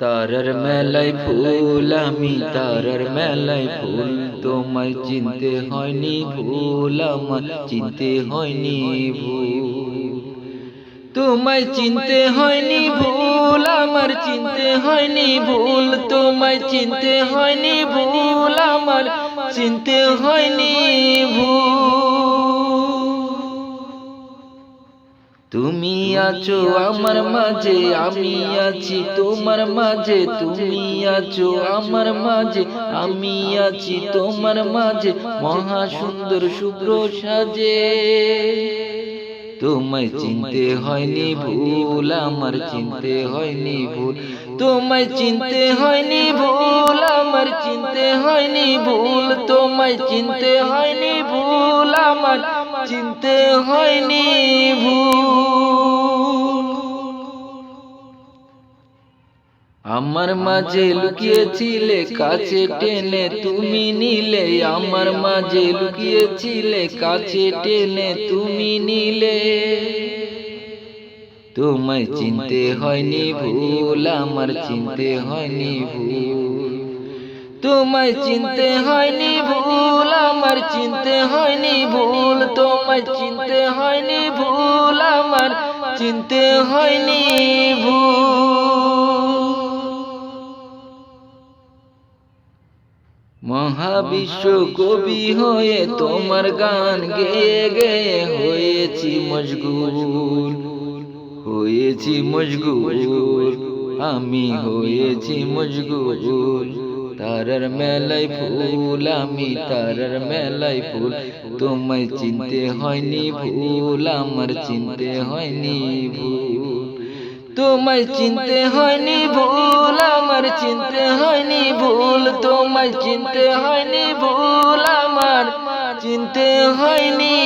তারার মেলায় ফুল আমি তারার মেলায় ফুল তোমায় চিনতে হয়নি ভুল আমার চিনতে হয়নি ভুল। তোমায় চিনতে হয়নি ভুল আমার চিনতে হয়নি ভুল। তোমায় চিনতে হয়নি ভুল আমার চিনতে হয়নি ভুল। তুমি আছো আমার মাঝে আমি আছি তোমার মাঝে তুমি আছো আমার মাঝে আমি আছি তোমার মাঝে মহা সুন্দর শুভ্র সাজে। তোমায় চিনতে হয়নি ভুল আমার চিনতে হয়নি ভুল। তোমায় চিনতে হয়নি ভুল আমার চিনতে হয়নি ভুল। তোমায় চিনতে হয়নি ভুল আমার চিনতে হয়নি আমার মাঝে লুকিয়েছিলে, কাছে টেনে তুমি নিলে। আমার মাঝে লুকিয়েছিলে, কাছে টেনে তুমি নিলে। তোমায় চিনতে হয়নি ভুল, আমার চিনতে হয়নি ভুল। তোমায় চিনতে হয়নি ভুল, আমার চিনতে হয়নি ভুল, তোমায় চিনতে হয়নি ভুল, আমার চিনতে হয়নি মহাবিশ্ব কবি হয়ে তোমার গান গেয়ে গেয়ে হয়েছি মশগুল হয়েছি মশগুল, আমি হয়েছি মশগুল। তারার মেলাই ফুল, আমি তারার মেলায় ফুল। তোমায় চিনতে হয়নি ভুল, আমার চিনতে হয়নি ভুল। তোমায় চিনতে হয়নি ভুল, আমার চিনতে হয়নি ভুল। তোমায় চিনতে হয়নি ভুল, আমার চিনতে হয়নি